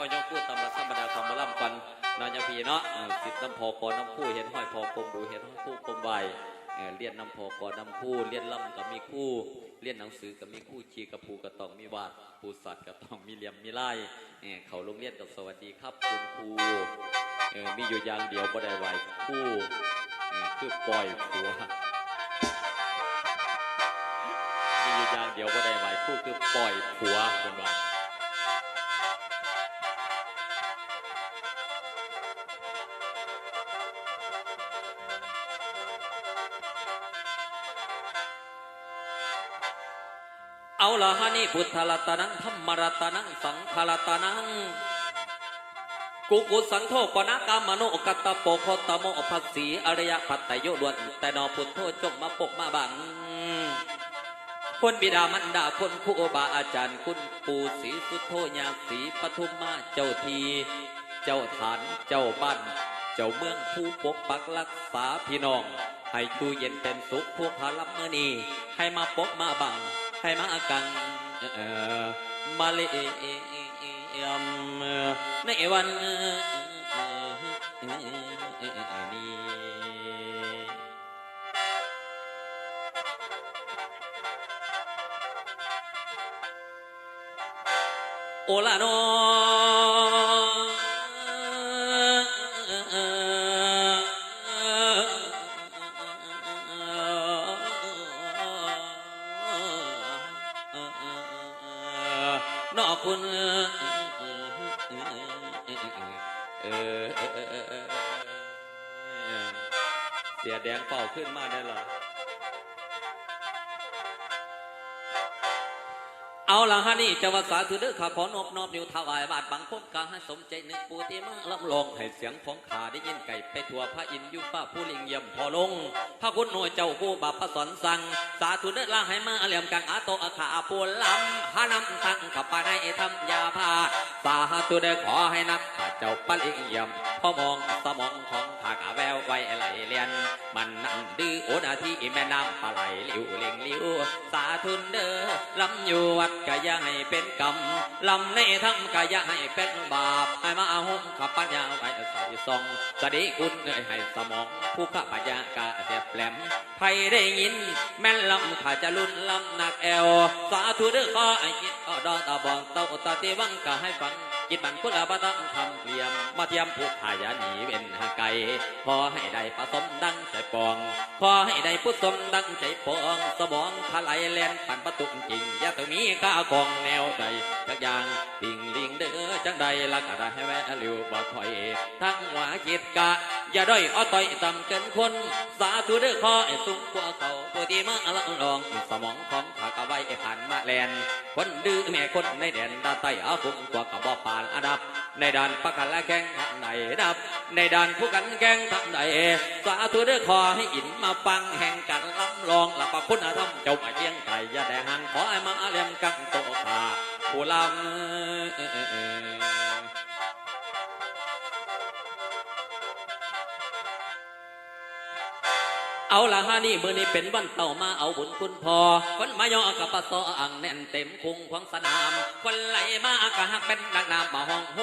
เอายกพูดตามรัธรรมดาคำมล่ำกันนอยพีเนาะสิทธิ์น้ำพอกอน้ำผู้เห็นห้อยพอกลมดูเห็นห้อยผู้กลมใบเออเลียนน้ำพอกอน้ำผู้เลียนล่ำกับมีคู่เลียนหนังสือกับมีคู่ชีกับผูกับตองมีวาดปูสัตว์กับตองมีเหลี่ยมมีไล่เออเขาโรงเรียนกับสวัสดีครับคุณครูเออมีอยู่อย่างเดียวบ่ได้ไหวคู่เออคือปล่อยผัวมีอยู่อย่างเดียวก็ได้ไหวคู่คือปล่อยผัวเป็นว่า เอาละฮะนี่พุทธรัตนังธรรมรัตนังสังฆรัตนังกุกุสันโทปนากามโนกัตตโปโคตโมภัสสีอริยปัตตโยล้วนแต่นอพุทโธจงมาปกมาบังคนบิดามันดาคนครูบาอาจารย์คุณปู่ศรีสุโธญาศรีปทุมมาเจ้าที เจ้าฐานเจ้าบ้านเจ้าเมืองผู้ปกปักรักษาพี่น้อง ให้อยู่เย็นเป็นสุขผู้พาลับเมื่อนี้ให้มาปกมาบัง ให้มากันมาเลยมในวันนี้โอลาโน เออเสียแดงเป่าขึ้นมาได้หรอ เอาละฮะนี่จะว่าสาธุเด้อข้าขอนอบนอบนิ้วถวายบาทบังคมกาให้สมใจนึกปูติมาลำลองให้เสียงของขาได้ยินไก่ไปทั่วพระอินทร์อยุฟ้าผู้ลิงเยี่ยมพอลง พระคุณหน่วยเจ้าผู้บาปพระสอนสั่งสาธุเด้อล่าให้มาเหลี่ยมกังอาโตอาขาปูลำหานำตั้งกับปาในทำยาพาสาธุเด้อขอให้นับข้าเจ้าปลิงเยี่ยมพ่อมองสมองของผากาแววไว้ไหลเลียน มันนั่นดื้อโอนาทีแม่น้ำปลาไหลลิวเลียงลิวสาธุเด้อลำอยู่วัดก็ย่าให้เป็นกรรมลำในทำก็ย่าให้เป็นบาปให้มาอาหุ่มขับปัญญาไว้ใส่ซองสดีคุณเอ้ยให้สมอง ผู้ข้าปัญญากาเจ็บแหลมใครได้ยิน แม่นลำข้าจะลุ่นลำหนักแอว สาธุเด้อขอไอ้กิดอดอตาบองเต้าตาตีวังก็ให้ฟัง จิตมันพุทธบต้องทำเลียม มาเทียมผู้ขายาหนีเว้นห่างไกลขอให้ได้ผสมดังใจปอง ขอให้ได้ผู้สมดังใจปอง สมองทลายแลนปั่นประตุกจริงอย่าต้องมีข้าวของแนวใดจักอย่างปิงลิงเด้อจังใดละก็ได้ให้แวะเร็วบ่ถอย ทั้งหัวจิตกะ อย่าด้อยอ้อต่อยต่ำเกินคน สาธุเด้อขอให้สูงกว่าเขาผู้ที่มาละลองสมองของข้ากะไว้ผ่านมาแลนคนดื้อแม่คนในแดนตาไตอาคุ้มกว่ากับ่ปานอันดับ ในด่านประกันและแข่งทางไหนดับ ในด่านผู้กันแข่งทางไหนสาธุเด้อขอให้อินมาฟังแห่งกันลำลองหลับประคุณธรรมเจ้ามาเลี้ยงไก่ยาแดหังขอให้มาเลี้ยงกังโตขาผู้ลำ เอาละฮะนี่มือนี้เป็นวันเต่ามาเอาบุญคุณพอ คนมาย่อกับปะซออ่างแน่นเต็มคุงของสนาม คนไหลมากะฮักเป็นดักน้ำมาห้องโฮ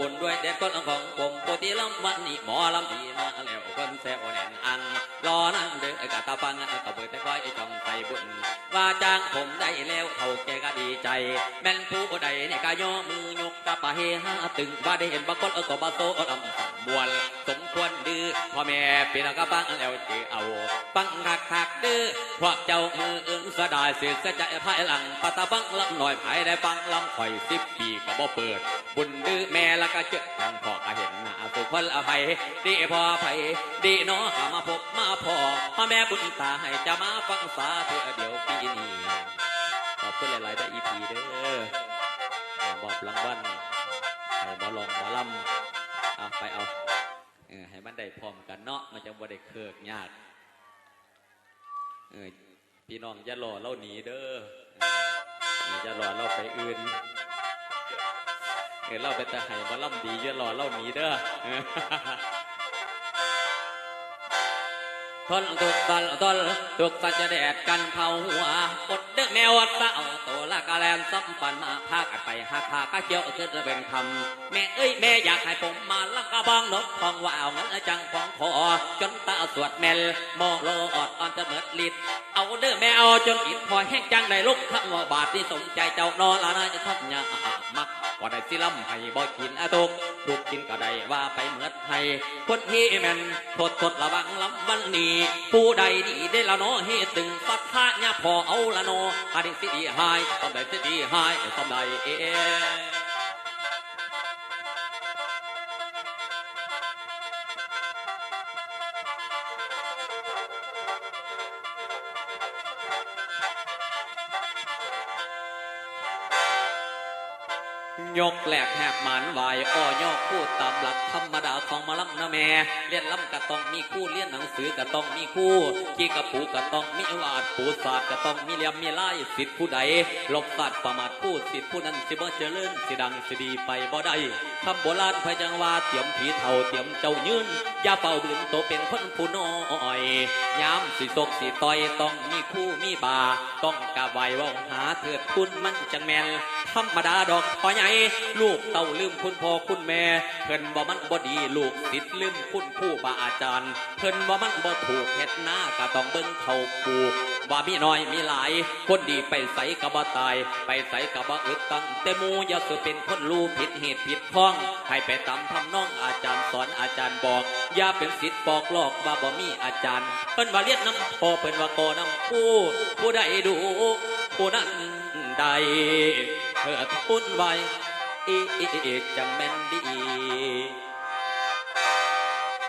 บุญด้วยเด็ดคนของผมปุติลำวันนี้หมอลำดีมาแล้วคนแซวแน่นอัง รอนั่งเด้อกะตาฟังก็เปิดแต่คอยจ้องใส่บุญว่าจ้างผมได้แล้วเท่าแกก็ดีใจ แม่นผู้ใดเนี่ยก็ย่อมือยกกะปะเฮฮาตึงว่าได้เห็นบางคนเออก็บาโซลำสังบวนสมควรดื้อพ่อแม่พี่น้องก็บังแล้วเจอเอาปังหักหักดื้อพวกเจ้ามืออื่นสดายเสียใจภายหลังปะตาฟังลำหน่อยภายได้ฟังลำข่อยสิบปีก็บ่เปิด บุญดื้อแม่แล้วก็เจอทางพ่อก็เห็น พลอภัยดีพอภัยดีน้อขามาพบมาพอพ่อแม่บุญตาให้จะมาฟังสาเธอเดี๋ยวปีนี้ขอบคุณหลายๆได้อีพีเด้อบอกรางวัลให้หมอลองหมอลำเอาไปเอาเออให้มันได้พร้อมกันเนาะมันจะบ่ได้เคิกยากเออพี่น้องอย่ารอเล่าหนีเด้ออย่ารอเล่าไปอื่น อเล่าไปแต่ไห้มาล่ำดีอย่ารอเล่าหนีเด้อเออทนทุกข์ทนทนทุกสัจแดดกันเผาหัวอดเด้อแมวเศร้าตัวละกะแลนซับปันมาพากันไปหาทากะเจียวขึ้นเป็นคำแม่เอ้ยแม่อยากให้ผมมาลักกะบองนกพองว่าเอาเงินจังพองคอจนตาสวดแมลมองโลออดอ่อนจะเมิดลิดเอาเด้อแม่เอาจนอิดพอแห้งจังได้ลุกทั้งว่าบาทที่สมใจเจ้านอนละนายจะทำยามัก ก็ได้สิลำให้บ่กินอาตกทุกกินก็ได้ว่าไปเหมือดให้คนที่แม่นทดทดระวังลำวันนี้ผู้ใดดีได้ละเนาะเฮตึงปัดท่าเนี่ยพอเอาละเนาะอันนี้สิดีหายต้องได้สิดีหายต้องได้เอ ยกแหลกแหกหมันไหวอ้อยอกพูดตามหลักธรรมดาของมาลำนะแม่เรียนลำกะต้องมีคู่เรียนหนังสือกะต้องมีคู่ขี้กระปูกะต้องมีวาดปูศาสตร์กะต้องมีเหลี่ยมมีไล่สิทธิผู้ใดลบศาสตร์ประมาทพูดสิทธิผู้นั้นสิบ่เจริญสิดังสิดีไปบ่ได้ คำโบราณพจังว่าเตรียมผีเท่าเตรียมเจ้ายืนอย่าเป่าบืนโตเป็นคนผู้น้อยยามสิศกสิต่อยต้องมีคู่มีบา ต้องกะไว้ว่าหาเถิดคุณมันจังแมนธรรมดาดอกพอใหญ่ลูกเต้าลืมคุณพ่อคุณแม่ เพิ่นบ่มันบ่ดีลูกติดลืมคุณผู้บาอาจารย์ เพิ่นบ่มันบ่ถูกเฮ็ดหน้าก็ต้องเบิ่งเขาปูก ว่ามีน้อยมีหลาย คนดีไปใสก็บ่ตาย ไปใสก็บ่อึดตั้งแต่หมูอย่าสุเป็นคนรู้ผิดเหตุผิดพ้องให้ไปตามทำน้องอาจารย์สอนอาจารย์บอก อย่าเป็นสิทธิ์บอกลอกว่าบ่มีอาจารย์เพิ่นว่าเรียนน้ำพอเพิ่นว่าโกน้ำผู้ผู้ใดดูผู้นั้นใดเถิดทุนไว้อีจังแม่นดี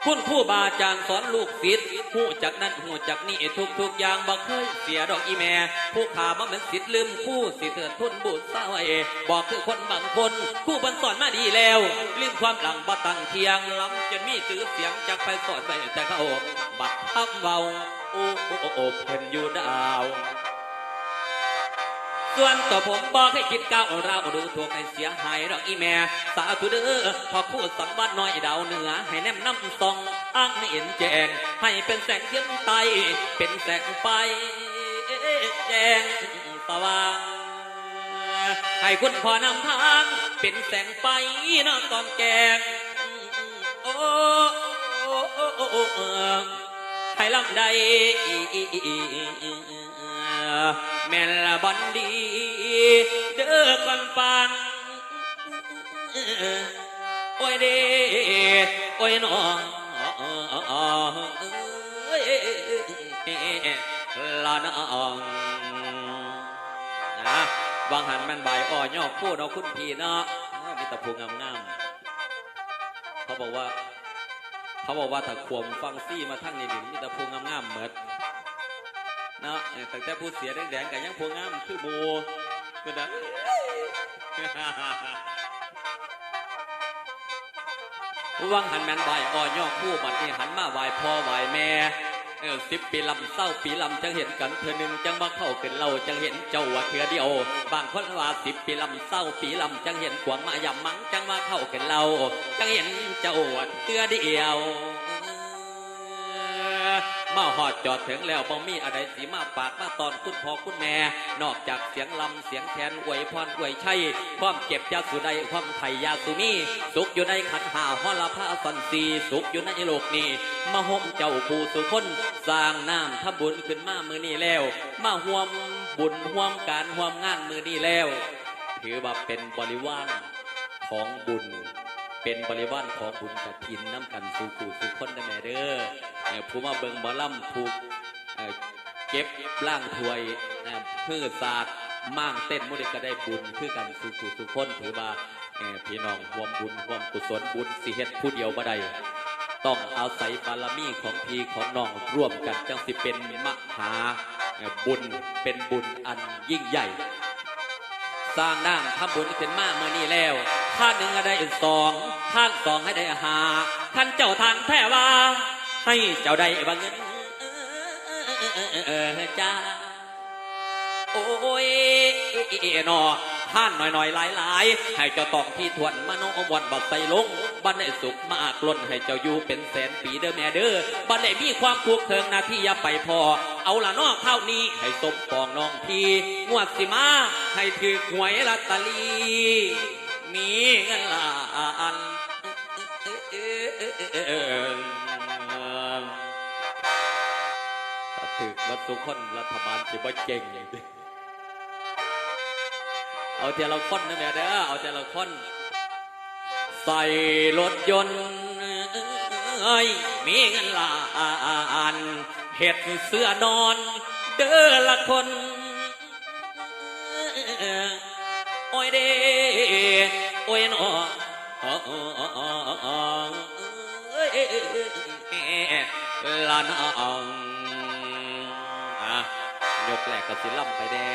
คุณครูบาอาจารย์สอนลูกศิษย์หูจากนั้นหูจากนี่ทุกทุกอย่างบ่เคยเสียดอกอีแม่ผู้ขามาเหมือนศิษย์ลืมคู่สิเถิดทุนบุตรสาเอบอกคือคนบางคนคู่บันสอนมาดีแล้ว ลืมความหลังบ่ตั้งเทียงล้ำจนมีตื้อเสียงจากไปสอนไปแต่เขาบัดทับเบาโอ้โอ้โอ้เพ่นอยู่ดาว ส่วนตัวผมบอกให้คิดก้าวเราดูถูกให้เสียหายดอกอีแม่ สาธุเด้อพอคู่สังวัดน้อยดาวเหนือ ให้แนมน้ำส่องอ้างไม่เห็นแจง ให้เป็นแสงเทียมไตเป็นแสงไฟแจงสว่างให้คุณพอนำทาง เป็นแสงไฟนอกกองแกงโอ้ให้ลำใด แม่ละบอนดี เด้อก่อนฟังโอ้ยเด้โอ้ยน้องละน้องนะวางหันมันใบายอ้อยอกพูดเอาคุณพี่เนาะมีแตะพูงามงามๆเขาบอกว่า เขาบอกว่าถ้าขวมฟังซี่มาทั้งนี่ดิมีแตะพูงามๆเหมือน เนาะเออตั้งแต่ผู้เสียแดงๆกันยังพวงงามคือโบก็ได้วังหันแมนไหวอ่อย่อคู่บัดนี้หันมาไหวพ่อไหวแม่เออสิบปีลำเศร้าปีลำจังเห็นกันเธอหนึ่งจังมาเข้าขึ้นเราจังเห็นเจ้าว่าเถือเดียวบางคนว่าสิบปีลำเศร้าปีลำจังเห็นขวางมายำมังจังมาเข้าขึ้นเราจังเห็นเจ้าว่าเถือเดียว มาหอดจอดถึงแล้วบ่มีอะไรสีมาปากมาตอนคุณพ่อคุณแม่ นอกจากเสียงลำเสียงแคนอวยพรอวยชัยความเก็บยาสุใดความไทยยาสุมีสุขอยู่ในขันหาหอละผ้าสันสีสุขอยู่ในโลกนี้มาห่มเจ้าผู้สุคนสร้างน้ำทำบุญขึ้นมามือนี้แล้ว มาห่วมบุญห่วมการห่วมงานมือนี้แล้ว ถือว่าเป็นบริวารของบุญ เป็นบริวารของบุญกฐินน้ำกันสู่ผู้สู่คนได้แม่เด้อผู้มาเบิงบอลำถูกเเก็บล่างถวยเพื่อศาสตร์มั่างเต้นมุดก็ได้บุญคือกันสู่ผู้สู่คนถือว่าพี่น้องร่วมบุญร่วมกุศลบุญสิเฮ็ดผู้เดียวบ่ได้ต้องอาศัยบารมีของพี่ของน้องร่วมกันจังสิเป็นมหาบุญเป็นบุญอันยิ่งใหญ่ สร้างน้ำทำบุญขึ้นมาเมื่อนี้แล้ว ท่านหนึ่งได้สองท่านสองให้ได้หาท่านเจ้าทางแท้ว่า ให้เจ้าได้บางเงินจ้าโอ้ยนอท่านหน่อยหน่อยหลายหลายๆ ให้เจ้าตองที่ทวนมโนอมวันบัดใส่ลงบันได้สุขมากล้นให้เจ้าอยู่เป็นแสนปีเด้อแม่เด้อบันได้มีความทุกข์เทิงนาที่อย่าไปพอ เอาละนอกข้านี้ให้สมปองน้องพี่งวดสิมาให้ถือหวยลอตเตอรี่ มีเงินล้านถ้าถึกวัดสุคนรัฐบาลสิบ่เก่งเอาแต่ละคนนะแม่เด้อเอาแต่ละคนใส่รถยนต์เอ้ยมีเงินล้านเห็ดเสื้อนอนเด้อละคน โอ้ยเด้ อ้ยนอลานองอะยกแรกกับสิล่ำไปแน่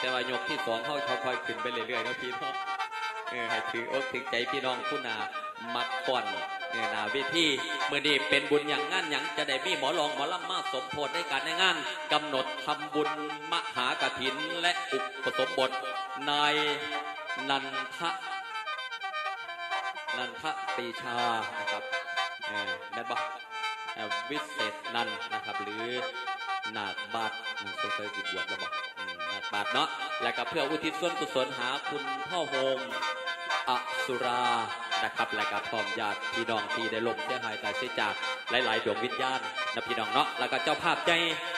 แต่ว่ายกที่สองเขาค่อยๆขึ้นไปเรื่อยๆนาะพี่นาะเออให้ถืออกถือใจพี่น้องคุณนามักก่อนเนี่ยนาเวิธีเมื่อนี้เป็นบุญอย่างงั้นอย่างจะได้มีหมอลองหมอลำมาสมโพธิในการในงานกำหนดทำบุญมหากถินและอุปสมบทนายนันทะ นันทปีชานะครับแม่บอกวิเศษนันนะครับ หรือนาคบาทอืมเคยสิบวชแล้วบอกนาคบาทเนาะแล้วก็เพื่ออุทิศส่วนกุศลหาคุณพ่อโฮมอสุรานะครับและก็พร้อมญาติพี่น้องที่ได้ลมเสียหายตายเสียจากหลาย ๆ ดวงวิญญาณนะพี่น้องเนาะแล้วก็เจ้าภาพใจ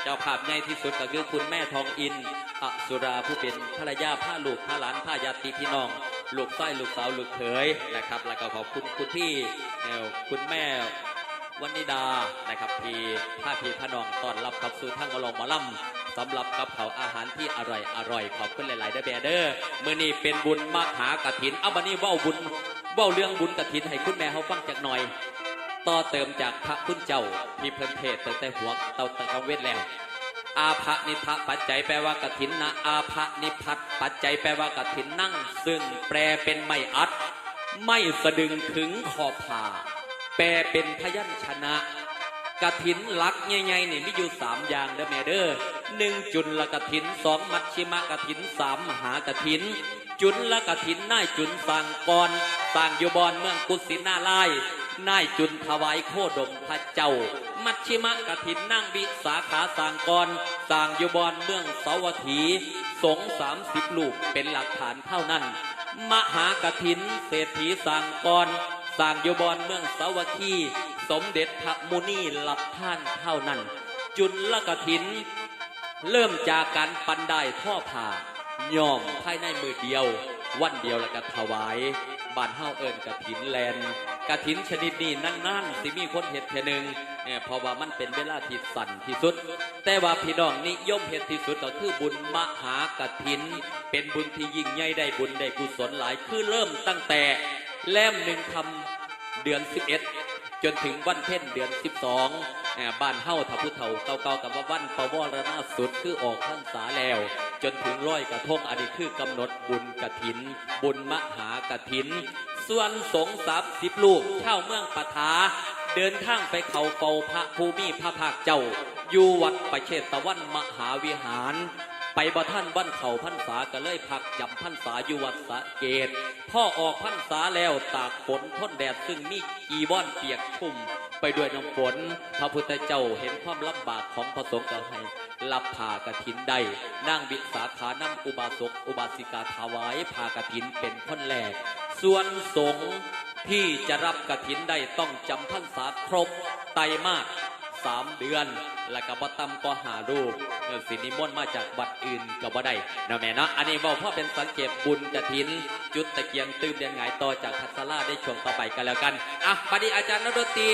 เจ้าภาพใหญ่ที่สุดก็คือคุณแม่ทองอินอสุราผู้เป็นภรรยาผ้าลูกผ้าหลานผ้าญาติพี่น้อง ลูกไส้ลูกสาวลูกเขยนะครับ แล้วก็ขอบคุณคุณพี่เอ่คุณแม่วันนิดานะครับที่พาพี่พนองต้อนรับกับสู่ทั้งมลองมาล่ำสำหรับกับเขาอาหารที่อร่อยอร่อยขอบคุณหลายๆเด้อแบเดอร์มื่อนี้เป็นบุญมหากฐินเอาบันนี้ว้าบุญว้าเรื่องบุญกฐินให้คุณแม่เขาฟังจากหน่อย ต่อเติมจากพระคุณเจ้าที่เพิ่นเทศตั้งแต่หัวเตาตะกังเวทแล้ว อาภะนิพะปัจจัยแปลว่ากฐินนะอาภะนิพัตปัจจัยแปลว่ากฐินนั่ง ซึ่งแปลเป็นไม่อัด ไม่สะดึงถึงขอบผาแปลเป็นพยัญชนะกฐินลักใหญ่ๆนี่มีอยู่สามอย่างเด้อแม่เด้อหนึ่งจุละกฐินสองมัชชิมะกฐินสามมหากฐิน จุละกฐินนายจุนสั่งกรสั่งอยู่บอนเมืองกุสินาลาย นายจุนถวายโคดมพระเจ้า มัชชิมะกฐินนั่งวิสาขาสางกรสางยู่บอนเมืองสวัตถีสงสามสิบลูกเป็นหลักฐานเท่านั้น มหากถินเศรษฐีสางกรสางยู่บอนเมืองสวัคคีสมเด็จพระมุนีหลับท่านเท่านั้น จุนละกถิน เริ่มจากการปันได้ท่อผ่าย่อมภายในมือเดียว วันเดียวแล้วก็ถวายบานเฮาเอิญกระถินแลน กระถินชนิดนี้นั่นๆสิมีคนเห็ดเทหนึงเนี่ยเพราะว่ามันเป็นเวลาที่สั่นที่สุด แต่ว่าพี่น้องนิยมเห็ดที่สุดก็คือบุญมหากระถิน เป็นบุญที่ยิ่งใหญ่ได้บุญได้กุศลหลายคือเริ่มตั้งแต่แล้มหนึ่งคำเดือน 11 จนถึงวันเพ็ญเดือน 12อ่าบ้านเฮาถ้าผู้เฒ่าเก่าๆกับว่าวันปวรณาสุดคือออกพรรษาแล้ว จนถึงร้อยกระทงอันนี้คือกำหนดบุญกฐิน บุญมหากฐิน ส่วนสงสามสิบลูกเช่าเมืองปะทา เดินทางไปเขาเฝ้าพระภูมิพระภาคเจ้า อยู่วัดประเชตวันมหาวิหาร ไปบ่ท่านวันเขาพรรษาก็เลยพักจำพรรษาอยู่วัดสะเกตพ่อออกพรรษาแล้วตากฝนทนแดดซึ่งมีกีวอนเปียกชุ่ม ไปด้วยน้ำฝนพระพุทธเจ้าเห็นความลำบากของพระสงฆ์ก็ให้รับผ่ากฐินได้นั่งวิสาขานำอุบาสกอุบาสิกาถวายผ่ากฐินเป็นคนแรก ส่วนสงฆ์ที่จะรับกระถินได้ต้องจำพรรษาครบไตรมาสสามเดือน แล้วก็บ่ต่ำก็หารูปเงินสินิมนต์มาจากบัดอื่นกับ่ได้นะแม่นะอันนี้บอกพ่อเป็นสังเกตบุญกระถิน จุดตะเกียงตื้มเดือนหงายต่อจากพัสลาได้ช่วงต่อไปกันแล้วกันอะปดีอาจารย์นดตี